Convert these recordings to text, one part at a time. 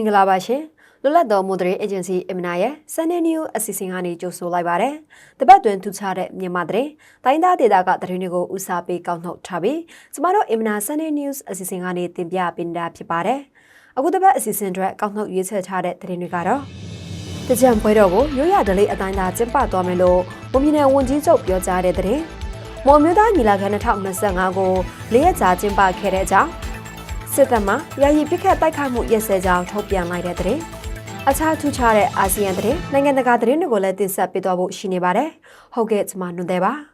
င်္ဂလာပါရှင်လွတ်လပ်သောမိုဒရေးအေဂျင်စီအမနာရဲ့ Sunday News အစီအစဉ်ကနေကြိုဆိုလိုက်ပါရယ်တပတ်တွင်ထူခြားတဲ့မြန်မာသတင်းတိုင်းသားဒေသကသတင်းတွေကိုဦးစားပေးကောက်နှုတ်ထားပြီးကျမတို့အမနာ Sunday News အစီအစဉ်ကနေတင်ပြပေးနေတာဖြစ်ပါတယ်အခုတပတ်အစီအစဉ်အတွက်ကောက်နှုတ်ရွေးချယ်ထားတဲ့သတင်းတွေကတော့တကြံပွဲတော်ကိုရိုးရဒလေးအတိုင်းသာကျင်းပသွားမယ်လို့မွန်ပြည်နယ်ဝန်ကြီးချုပ်ပြောကြားတဲ့သတင်းမွန်မျိုးသားညီလာခံ2025ကို၄ရက်ကြာကျင်းပခဲ့တဲ့အကြောင်း စစ်တပ်မှယာယီပြစ်ခတ်တိုက်ခိုက်မှုရက်စဲကြောင်းထုတ်ပြန်လိုက်တဲ့တဲ့အခြားထူးခြားတဲ့အာဆီယံတဲ့နိုင်ငံတကာသတင်းတွေကိုလည်းတင်ဆက်ပေးသွားဖို့ရှိနေပါတယ်။ဟုတ်ကဲ့ကျွန်မနှွန်သေးပါ။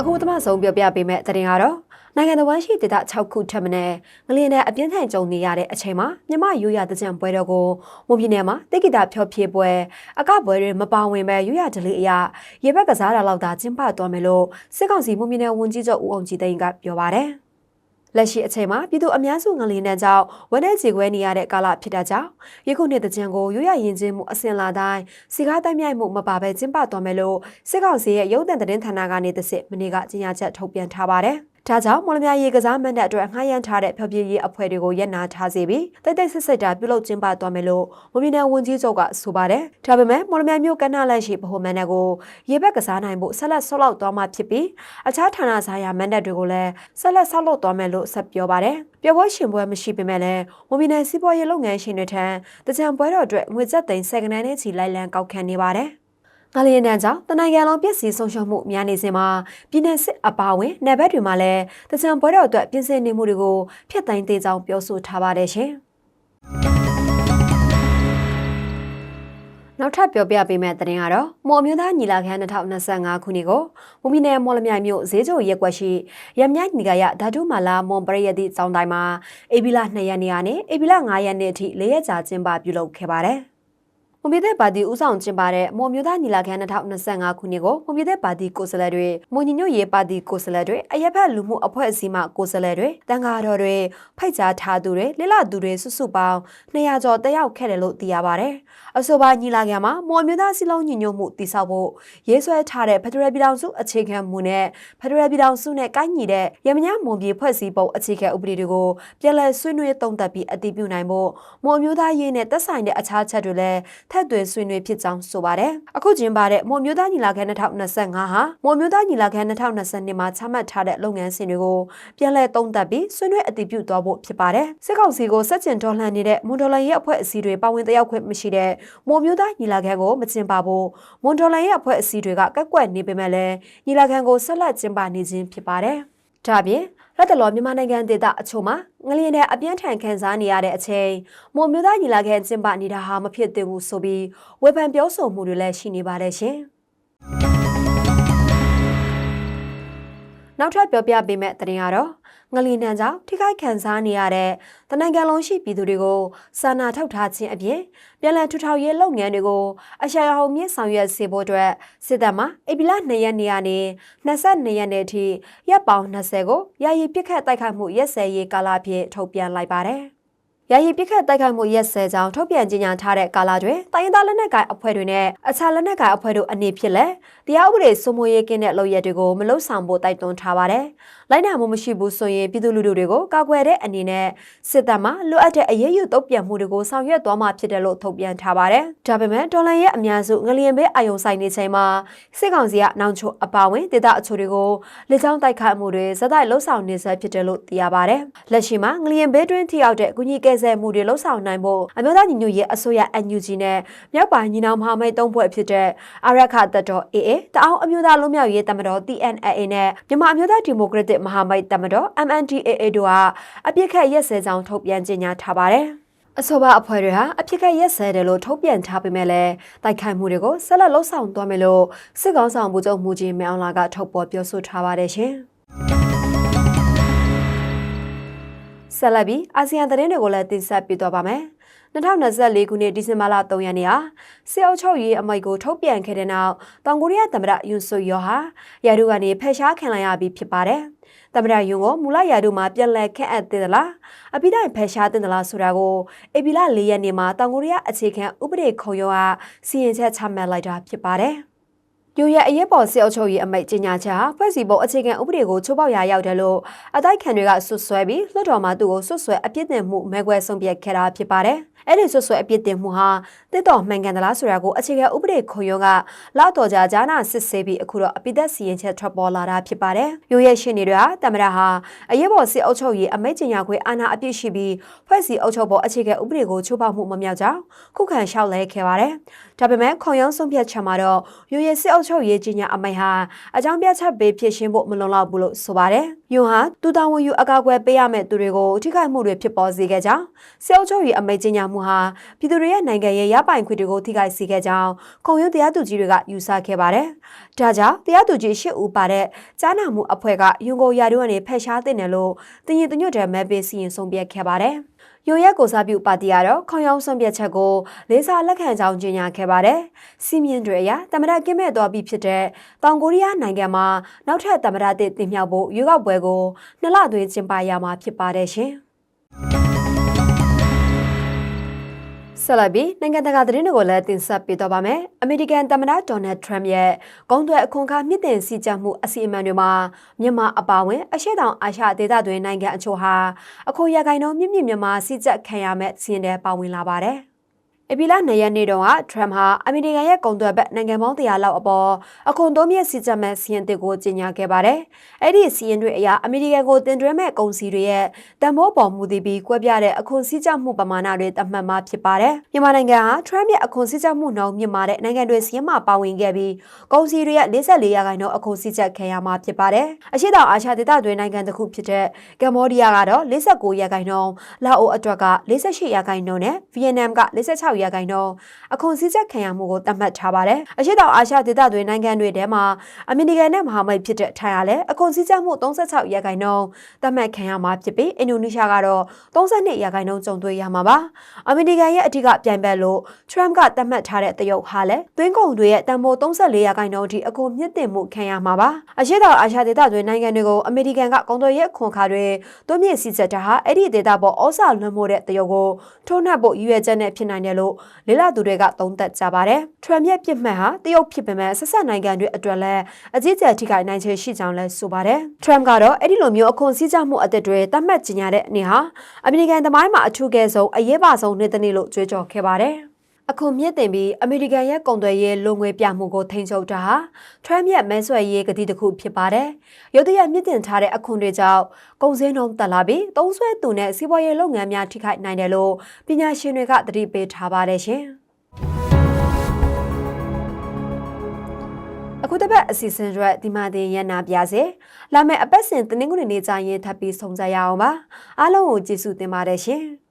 အခုသမဆုံးပြောပြပေးမယ့်သတင်းကတော့ နိုင်ငံတော်ဝန်ရှိဒေသ6ခုထပ်မံနဲ့ငလျင်နဲ့အပြင်းထန်ကြုံနေရတဲ့အချိန်မှာမြမရိုးရတဲ့ကြံပွဲတော်ကိုမွန်ပြည်နယ်မှာတိကိတာဖြောဖြေပွဲအကပွဲတွေမပါဝင်ပဲရိုးရဒလေးအရာရေဘက်ကစားတာလောက်သာကျင်းပသွားမယ်လို့စစ်ကောင်စီမွန်ပြည်နယ်ဝန်ကြီးချုပ်ဦးအောင်ကြည်သိန်းကပြောပါတယ်။လက်ရှိအချိန်မှာပြည်သူအများစုငလျင်တန်းကြောင့်ဝန်းထဲခြေခွဲနေရတဲ့ကာလဖြစ်တာကြောင့်ယခုနှစ်တကြံကိုရိုးရရင်ချင်းမှုအစင်လာတိုင်းစီကားတိုက်မြိုက်မှုမပါဘဲကျင်းပသွားမယ်လို့စစ်ကောင်စီရဲ့ရုပ်သံသတင်းဌာနကနေတစစ်မနေ့ကကြေညာချက်ထုတ်ပြန်ထားပါတယ်။ ဒါကြောင့်မော်လမြိုင်ရေကစားမန်တဲ့အတွက်ငှားရမ်းထားတဲ့ဖျော်ဖြေရေးအဖွဲ့တွေကိုရပ်နာထားစေပြီးတိတ်တိတ်ဆိတ်ဆိတ်တာပြုလုပ်ကျင်းပသွားမယ်လို့မွန်ပြည်နယ်ဝန်ကြီးချုပ်ကဆိုပါတယ်။ဒါပေမဲ့မော်လမြိုင်မြို့ကဏ္ဍလက်ရှိဗဟိုမန်တဲ့ကိုရေဘက်ကစားနိုင်ဖို့ဆက်လက်ဆောက်လုပ်သွားမှာဖြစ်ပြီးအခြားဌာနဆိုင်ရာမန်တဲ့တွေကိုလည်းဆက်လက်ဆောက်လုပ်သွားမယ်လို့ဆက်ပြောပါတယ်။ပြောပွဲရှင်ပွဲမရှိပေမဲ့လည်းမွန်ပြည်နယ်စီးပွားရေးလုပ်ငန်းရှင်တွေထံတကြံပွဲတော်အတွက်ငွေကျပ်သိန်း၁၀ကနန်းနဲ့ချီလိုက်လံကောက်ခံနေပါတယ်။ ငလျင်တန်းကြောင့်တနိုင်ငံလုံးပြည်စည်းဆုံးရှုံးမှုများနေစဉ်မှာပြည်내စစ်အပါဝင်နယ်ဘက်တွေမှာလည်းတကြံပွဲတော်အတွက်ပြင်ဆင်နေမှုတွေကိုဖျက်သိမ်းသေးကြောင်းပြောဆိုထားပါတယ်ရှင်။နောက်ထပ်ပြောပြပေးမယ့်သတင်းကတော့မော်မျိုးသားညီလာခံ2025ခုနှစ်ကိုမူမီနယ်မော်လမြိုင်မြို့ဈေးကျိုရက်ကွက်ရှိရမြိုက်နီကရဓာတုမာလာမွန်ပရိယတိစောင်းတိုင်းမှာအေဘီလာ2ရက်နေ့ကနေအေဘီလာ9ရက်နေ့အထိ၄ရက်ကြာကျင်းပပြုလုပ်ခဲ့ပါတယ်။ မွန်ပြည်သက်ပါတီဦးဆောင်ကျင်းပတဲ့မွန်မျိုးသားညီလာခံ2025ခုနှစ်ကိုမွန်ပြည်သက်ပါတီကိုယ်စားလှယ်တွေမွန်ညီညွတ်ရေးပါတီကိုယ်စားလှယ်တွေအရက်ဖက်လူမှုအဖွဲ့အစည်းမှကိုယ်စားလှယ်တွေတန်ဃာတော်တွေဖိတ်ကြားထားသူတွေလစ်လသူတွေစုစုပေါင်း200ကျော်တက်ရောက်ခဲ့တယ်လို့သိရပါဗျ။အဆိုပါညီလာခံမှာမွန်မျိုးသားစီလုံးညီညွတ်မှုတည်ဆောက်ဖို့ရေးဆွဲထားတဲ့ဖက်ဒရယ်ပြည်ထောင်စုအခြေခံမူနဲ့ဖက်ဒရယ်ပြည်ထောင်စုနဲ့ကိုင်းညီတဲ့ရမညာမွန်ပြည်ဖွဲ့စည်းပုံအခြေခံဥပဒေတွေကိုပြည်လည်ဆွေးနွေးသုံးသပ်ပြီးအတည်ပြုနိုင်ဖို့မွန်မျိုးသားရေးနဲ့သက်ဆိုင်တဲ့အခြားချက်တွေလည်းထက်သွင်းဆွေးနွေးဖြစ်ကြောင်းဆိုပါတယ်။အခုကျင်းပတဲ့မွန်မျိုးသားညီလာခံ2025ဟာမွန်မျိုးသားညီလာခံ2022မှာချမှတ်ထားတဲ့လုပ်ငန်းစဉ်တွေကိုပြန်လည်သုံးသပ်ပြီးဆွေးနွေးအတည်ပြုသွားဖို့ဖြစ်ပါတယ်။စစ်ကောင်စီကိုစက်ကျင်တော်လှန်နေတဲ့မွန်ဒေါ်လာရဲ့အဖွဲ့အစည်းတွေပါဝင်တက်ရောက်ခွင့်မရှိတဲ့မွန်မျိုးသားညီလာခံကိုမကျင်းပဖို့မွန်ဒေါ်လာရဲ့အဖွဲ့အစည်းတွေကကက်ကွက်နေပေမဲ့လည်းညီလာခံကိုဆက်လက်ကျင်းပနေခြင်းဖြစ်ပါတယ်။ဒါပြင် လက်တလောမြန်မာနိုင်ငံဒေသအချို့မှာငလျင်တဲ့အပြင်းထန်ခံစားနေရတဲ့အချိန်မွန်မျိုးသားညီလာခံကျင်းပနေတာဟာမဖြစ်သင့်ဘူးဆိုပြီးဝေဖန်ပြောဆိုမှုတွေလည်းရှိနေပါတယ်ရှင်။ နောက်ထပ်ပြောပြပေးမယ့်သတင်းကတော့ငလီနံကြောင့်ထိခိုက်ခံစားနေရတဲ့တနိုင်ငံလုံးရှိပြည်သူတွေကိုစာနာထောက်ထားခြင်းအပြင်ပြည်လည်ထူထောင်ရေးလုပ်ငန်းတွေကိုအရှာအောင်မြင့်ဆောင်ရွက်စေဖို့အတွက်စစ်တပ်မှဧပြီလ2ရက်နေ့ကနေ22ရက်နေ့ထိရပ်ပေါင်း20ကိုယာယီပြစ်ခတ်တိုက်ခိုက်မှုရက်စဲရေးကာလအဖြစ်ထုတ်ပြန်လိုက်ပါတယ်။ ယာယီပြစ်ခတ်တိုက်ခိုက်မှုရက်စဲကြောင်းထုတ်ပြန်ကြေညာထားတဲ့ကာလတွင်တိုင်းရင်းသားလက်နက်ကိုင်အဖွဲ့တွေနဲ့အခြားလက်နက်ကိုင်အဖွဲ့တို့အနေဖြင့်လည်းတရားဥပဒေစိုးမိုးရေးကင်းတဲ့လုပ်ရက်တွေကိုမလုံဆောင်ဖို့တိုက်တွန်းထားပါတယ်။လိုက်နာမှုမရှိဘူးဆိုရင်ပြည်သူလူထုတွေကိုကာကွယ်တဲ့အနေနဲ့စစ်တပ်မှလိုအပ်တဲ့အရေးယူတုံ့ပြန်မှုတွေကိုဆောင်ရွက်သွားမှာဖြစ်တယ်လို့ထုတ်ပြန်ထားပါတယ်။ဒါပေမဲ့ဒေါ်လာရဲ့အများစုငလျင်ဘေးအယုံဆိုင်နေချိန်မှာစစ်ကောင်စီကနောင်ချိုအပါဝင်ဒေသအချို့တွေကိုလက်ချောင်းတိုက်ခိုက်မှုတွေဇက်တိုက်လှုပ်ဆောင်နေဆဲဖြစ်တယ်လို့သိရပါတယ်။လက်ရှိမှာငလျင်ဘေးတွင်းထိရောက်တဲ့ကုညီကဲဆယ်မှုတွေလှုပ်ဆောင်နိုင်ဖို့အမျိုးသားညီညွတ်ရေးအစိုးရ NUG နဲ့မြောက်ပိုင်းညီနောင်မဟာမိတ်သုံးဖွဲ့ဖြစ်တဲ့အာရခတပ်တော် AA တအောင်အမျိုးသားလုံးမြောက်ရေးတမတော် TNAA နဲ့မြန်မာအမျိုးသားဒီမိုကရက်တစ်မဟာမိတ်တမတော် MNDAA တို့ဟာအပြစ်ခတ်ရက်စဲကြောင်းထုတ်ပြန်ကြေညာထားပါတယ်အဆိုပါအဖွဲ့တွေဟာအဖြစ်ကရက်စဲတယ်လို့ထုတ်ပြန်ထားပေမဲ့လည်းတိုက်ခိုက်မှုတွေကိုဆက်လက်လှုပ်ဆောင်သွားမယ်လို့စစ်ကောင်ဆောင်မှုချုပ်မူကြီးမြောင်လာကထုတ်ပေါ်ပြောဆိုထားပါတယ်ရှင်။ ဆက်လက်ပြီးအာဆီယံသတင်းတွေကိုလည်းတင်ဆက်ပေးသွားပါမယ်။2024ခုနှစ်ဒီဇင်ဘာလ3ရက်နေ့ဟာစစ်အုပ်ချုပ်ရေးအမိန့်ကိုထုတ်ပြန်ခဲ့တဲ့နောက်တောင်ကိုရီးယားသမ္မတယွန်ဆွယောဟာရာထူးကနေဖယ်ရှားခံလိုက်ရပြီးဖြစ်ပါတယ်။သမ္မတယွန်ကိုမူလရာထူးမှာပြန်လည်ခန့်အပ်တဲ့လားအပိတိုင်းဖယ်ရှားတဲ့လားဆိုတာကိုအေပီလ၄ရက်နေ့မှာတောင်ကိုရီးယားအခြေခံဥပဒေခုံရုံးကစီရင်ချက်ချမှတ်လိုက်တာဖြစ်ပါတယ်။ ယူရဲ့အရေးပေါ်စစ်အုပ်ချုပ်ရေးအမိန့်ကြေညာချက်ဟာဖွဲ့စည်းပုံအခြေခံဥပဒေကိုချိုးဖောက်ရာရောက်တယ်လို့အတိုက်ခံတွေကဆွဆွဲပြီးလွှတ်တော်မှာသူ့ကိုဆွဆွဲအပြစ်တင်မှုမဲခွဲဆုံးဖြတ်ခဲ့တာဖြစ်ပါတယ်။အဲ့ဒီဆွဆွဲအပြစ်တင်မှုဟာတစ်တော်မှန်ကန်သလားဆိုတာကိုအခြေခံဥပဒေခုံရုံးကလောက်တော်ကြာကြားနာစစ်ဆေးပြီးအခုတော့အပိသက်စီရင်ချက်ထွက်ပေါ်လာတာဖြစ်ပါတယ်။ယူရဲ့ရှင်တွေဟာတမရဟာအရေးပေါ်စစ်အုပ်ချုပ်ရေးအမိန့်ကြေညာခွင့်အာဏာအပြည့်ရှိပြီးဖွဲ့စည်းအုပ်ချုပ်ပုံအခြေခံဥပဒေကိုချိုးဖောက်မှုမမြောက်ကြောင်းခုခံလျှောက်လဲခဲ့ပါတယ်။ ဒါပေမဲ့ခုံရုံးဆုံးဖြတ်ချက်မှာတော့ယူရဲ့စစ်အုပ်ချုပ်ရေးကြီးညာအမိန့်ဟာအကြောင်းပြချက်ပေးဖြစ်ရှင်းဖို့မလုံလောက်ဘူးလို့ဆိုပါတယ်။ယူဟာတူတာဝန်ယူအကာအကွယ်ပေးရမယ့်သူတွေကိုထိခိုက်မှုတွေဖြစ်ပေါ်စေခဲ့ကြောင်းစစ်အုပ်ချုပ်ရေးအမိန့်ကြီးညာမှုဟာပြည်သူတွေရဲ့နိုင်ငံရဲ့ရပိုင်ခွင့်တွေကိုထိခိုက်စေခဲ့ကြောင်းခုံရုံးတရားသူကြီးတွေကယူဆခဲ့ပါတယ်။ဒါကြောင့်တရားသူကြီးရှစ်ဦးပါတဲ့ကြားနာမှုအဖွဲ့ကယူကိုရာတို့ကနေဖက်ရှားတဲ့နယ်လို့တင်ရင်တညွတ်တဲ့မဲပေးစီရင်ဆုံးဖြတ်ခဲ့ပါတယ်။ယိုရက်ကိုစားပြုပါတီကတော့ခေါင်းယောင်းဆုံးဖြတ်ချက်ကိုလေးစားလက်ခံကြောင်းကြေညာခဲ့ပါတယ်။စီမင်းတွေအရတမရကင်းမဲ့သွားပြီးဖြစ်တဲ့တောင်ကိုရီးယားနိုင်ငံမှာနောက်ထပ်တမရတဲ့တင်မြှောက်ဖို့ရွေးကောက်ပွဲကိုနှစ်လသွင်းကျင်းပရမှာဖြစ်ပါတယ်ရှင်။ ဆက်လက်ပြီးနိုင်ငံတကာသတင်းတွေကိုလည်းတင်ဆက်ပေးတော့ပါမယ်။အမေရိကန်သမ္မတဒေါ်နယ်ထရမ့်ရဲ့ဂုံးသွဲအခွန်အခါမြင့်တင်စီကြမှုအစီအမံတွေမှာမြန်မာအပါအဝင်အရှေ့တောင်အာရှဒေသတွင်းနိုင်ငံအချို့ဟာအခွန်ရဂိုင်နှုန်းမြင့်မြင့်မြန်မာစီကြခံရမဲ့စီးရင်တဲ့ပါဝင်လာပါတယ်။ အပီလာနေရက်နေ့တုန်းကထရမ်ဟာအမေရိကန်ရဲ့ကုန်သွယ်ဘက်နိုင်ငံပေါင်း100လောက်အပေါ်အခွန်သုံးမြင့်စီကြမဲ့စီရင်တစ်ကိုကြေညာခဲ့ပါတယ်။အဲ့ဒီစီရင်တွေအရအမေရိကန်ကိုတင်သွင်းမဲ့ကုန်စည်တွေရဲ့တန်ဖိုးပေါ်မူတည်ပြီးကွဲပြားတဲ့အခွန်စည်းကြမှုပမာဏတွေသတ်မှတ်မှဖြစ်ပါတယ်။မြန်မာနိုင်ငံဟာထရမ်ရဲ့အခွန်စည်းကြမှုနှုန်းမြင့်မာတဲ့နိုင်ငံတွေစီရင်မှပါဝင်ခဲ့ပြီးကုန်စည်တွေရဲ့44ရာခိုင်နှုန်းအခွန်စည်းကြခံရမှာဖြစ်ပါတယ်။အရှိတောင်အာရှဒေသတွင်းနိုင်ငံတစ်ခုဖြစ်တဲ့ကမ္ဘောဒီးယားကတော့49ရာခိုင်နှုန်း၊လာအိုအတွက်က48ရာခိုင်နှုန်းနဲ့ဗီယက်နမ်က46ရာခိုင်နှုန်းအခွန်စည်းချက်ခံရမှုကိုသတ်မှတ်ထားပါတယ်။အရှိတောင်အာရှဒေသတွင်းနိုင်ငံတွေထဲမှာအမေရိကန်နဲ့မဟာမိတ်ဖြစ်တဲ့ထိုင်ရလည်းအခွန်စည်းချက်မှု36ရာခိုင်နှုန်းသတ်မှတ်ခံရမှာဖြစ်ပြီးအင်ဒိုနီးရှားကတော့32ရာခိုင်နှုန်းကြုံတွေ့ရမှာပါ။အမေရိကန်ရဲ့အထူးကပြိုင်ဘက်လို့ထရမ်ကသတ်မှတ်ထားတဲ့တရုတ်ဟာလည်းသွင်းကုန်တွေရဲ့တန်ဖိုး34ရာခိုင်နှုန်းအထိအခွန်မြင့်တင်မှုခံရမှာပါ။အရှိတောင်အာရှဒေသတွင်းနိုင်ငံတွေကိုအမေရိကန်ကကုန်သွယ်ရေးခွန်ခါတွေတွင်းမြင့်စည်းချက်တာဟာအဲ့ဒီဒေသပေါ်ဩစာလွှမ်းမိုးတဲ့တရုတ်ကိုထုံးနှပ်ဖို့ရည်ရွယ်ချက်နဲ့ဖြစ်နိုင်တယ်လို့လေလာသူတွေကသုံးသပ်ကြပါတယ်။ထရမ်ရဲ့ပြစ်မှတ်ဟာတရုတ်ဖြစ်ပေမဲ့ဆက်ဆက်နိုင်ငံတွေအတွက်လည်းအကြီးအကျယ်ထိခိုက်နိုင်ခြေရှိကြောင်းလည်းဆိုပါတယ်။ထရမ်ကတော့အဲ့ဒီလိုမျိုးအခွန်စည်းကြမှုအသစ်တွေတတ်မှတ်ကြေညာတဲ့အနေဟာအမေရိကန်သမိုင်းမှာအထူးကဲဆုံးအရေးပါဆုံးနေ့တစ်နေ့လို့ကြွေးကြော်ခဲ့ပါတယ်။ အခုမြင့်တင်ပြီးအမေရိကန်ရဲ့ကုန်သွယ်ရေးလုံငွေပြမှုကိုထိန်းချုပ်တာဟာထရမ်ရဲ့မဲဆွယ်ရေးကတိတစ်ခုဖြစ်ပါတယ်။ရုတ်တရက်မြင့်တင်ထားတဲ့အခွန်တွေကြောင့်ကုန်စည်နှုန်းတက်လာပြီးသုံးဆွဲသူနဲ့စီးပွားရေးလုပ်ငန်းများထိခိုက်နိုင်တယ်လို့ပညာရှင်တွေကသတိပေးထားပါတယ်ရှင်။အခုတစ်ပတ်အစီအစဉ်တွေဒီမှာတင်ရနာပြစေ။လာမယ့်အပတ်စဉ်တနင်္ဂနွေနေ့ကျရင်ထပ်ပြီးဆုံကြရအောင်ပါ။အားလုံးကိုကျေးဇူးတင်ပါတယ်ရှင်။